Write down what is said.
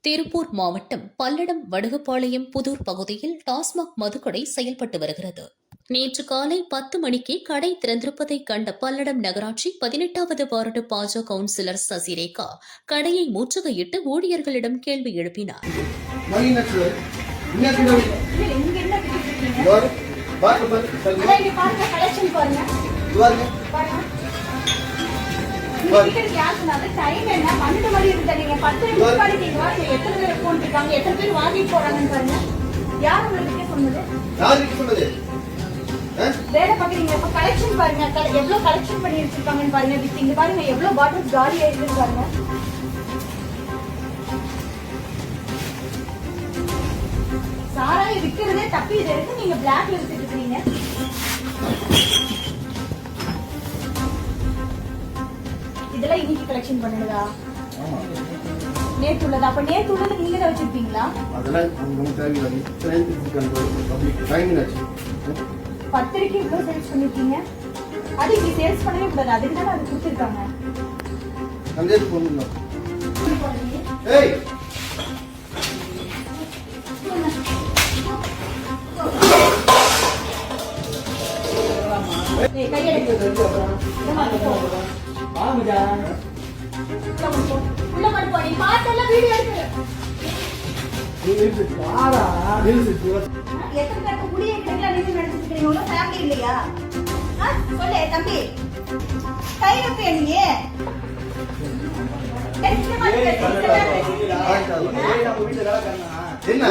திருப்பூர் மாவட்டம் பல்லடம் வடுகுப்பாளையம் புதூர் பகுதியில் டாஸ்மாக் மதுக்கடை செயல்பட்டு வருகிறது. நேற்று காலை பத்து மணிக்கு கடை திறந்திருப்பதை கண்ட பல்லடம் நகராட்சி பதினெட்டாவது வார்டு பாஜக கவுன்சிலர் சசிரேகா கடையை முற்றுகையிட்டு ஊழியர்களிடம் கேள்வி எழுப்பினார். பாருங்க, பாருங்க. time என்ன? பன்னெண்டு மணி இருக்கு. நீங்க பத்து நிமிஷம் வாங்க. எத்தனை பேர் account இருக்காங்க? எத்தனை பேர் வாங்கிட்டு போறாங்கன்னு பாருங்க. யார் உங்களுக்கு சொன்னது? யாருக்கு சொன்னது? வேலை. இப்ப collection பாருங்க. எவ்வளவு collection பண்ணி வச்சிருக்காங்கன்னு பாருங்க. இங்க பாருங்க, எவ்வளவு bottles காலி ஆயிருக்குன்னு பாருங்க. சாராயம் விக்கிறதே தப்பி இதை எடுத்து நீங்க பிளாக்ல வித்துட்டு இருக்கீங்க இதெல்லாம் இன்னைக்கு கலெக்ஷன் பண்ணுறதா? நேற்று உள்ளதா? அப்ப நேற்று உள்ளது நீங்க தான் வச்சிருப்பீங்களா? அதெல்லாம் நமக்கு தேவையில்லை. ஆச்சு. பத்திரிக்கை இவ்வளவு சேல்ஸ் பண்ணிருக்கீங்க அது இங்க சேல்ஸ் பண்ணவே கூடாது. அதுக்கு தானே அது கொடுத்துருக்காங்க. ஏய்! இல்லையா சொல்லு தம்பி என்ன?